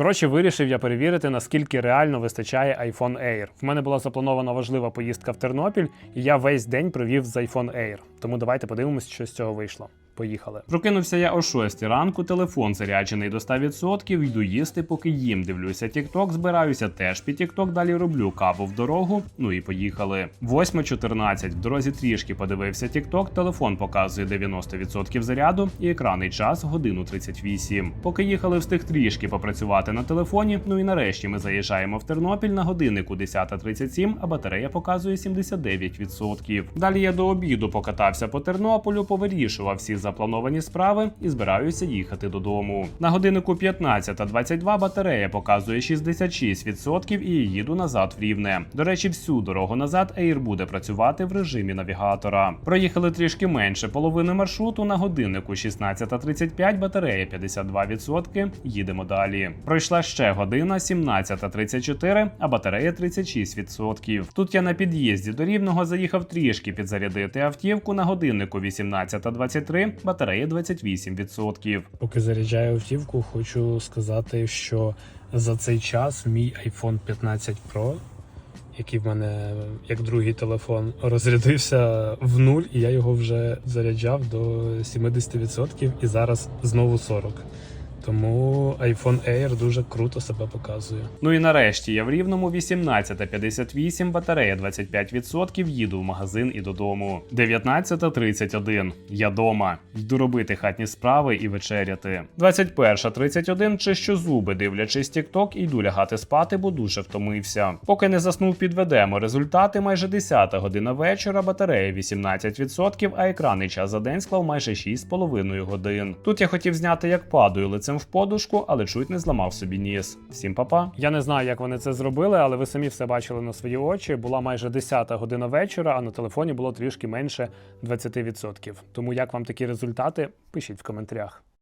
Коротше, вирішив я перевірити, наскільки реально вистачає iPhone Air. В мене була запланована важлива поїздка в Тернопіль, і я весь день провів з iPhone Air. Тому давайте подивимось, що з цього вийшло. Поїхали. Прокинувся я о 6 ранку, телефон заряджений до 100%, йду їсти, поки їм дивлюся TikTok, збираюся теж під TikTok, далі роблю каву в дорогу. Ну і поїхали. 8.14. В дорозі трішки подивився TikTok, телефон показує 90% заряду і екранний час годину 38. Поки їхали, встиг трішки попрацювати на телефоні. Ну і нарешті ми заїжджаємо в Тернопіль на годиннику 10.37, а батарея показує 79%. Далі я до обіду покатався по Тернополю, повирішував всі заплановані справи і збираюся їхати додому. На годиннику 15.22 батарея показує 66% і їду назад в рівне. До речі, всю дорогу назад Air буде працювати в режимі навігатора. Проїхали трішки менше половини маршруту на годиннику 16.35, батарея 52%. Їдемо далі. Пройшла ще година 17.34, а батарея 36%. Тут я на під'їзді до рівного заїхав трішки підзарядити автівку на годиннику 18.23, батарея 28%. Поки заряджаю автівку, хочу сказати, що за цей час мій iPhone 15 Pro, який в мене як другий телефон, розрядився в нуль, і я його вже заряджав до 70% і зараз знову 40%. Тому iPhone Air дуже круто себе показує. Ну і нарешті я в рівному 18.58, батарея 25%, їду в магазин і додому. 19.31. Я дома. Йду робити хатні справи і вечеряти. 21.31. Чищу зуби, дивлячись TikTok, йду лягати спати, бо дуже втомився. Поки не заснув, підведемо результати. Майже 10 година вечора, батарея 18%, а екранний час за день склав майже 6,5 годин. Тут я хотів зняти, як падаю лицем в подушку, але чуть не зламав собі ніс. Всім па-па. Я не знаю, як вони це зробили, але ви самі все бачили на свої очі. Була майже 10-та година вечора, а на телефоні було трішки менше 20%. Тому як вам такі результати? Пишіть в коментарях.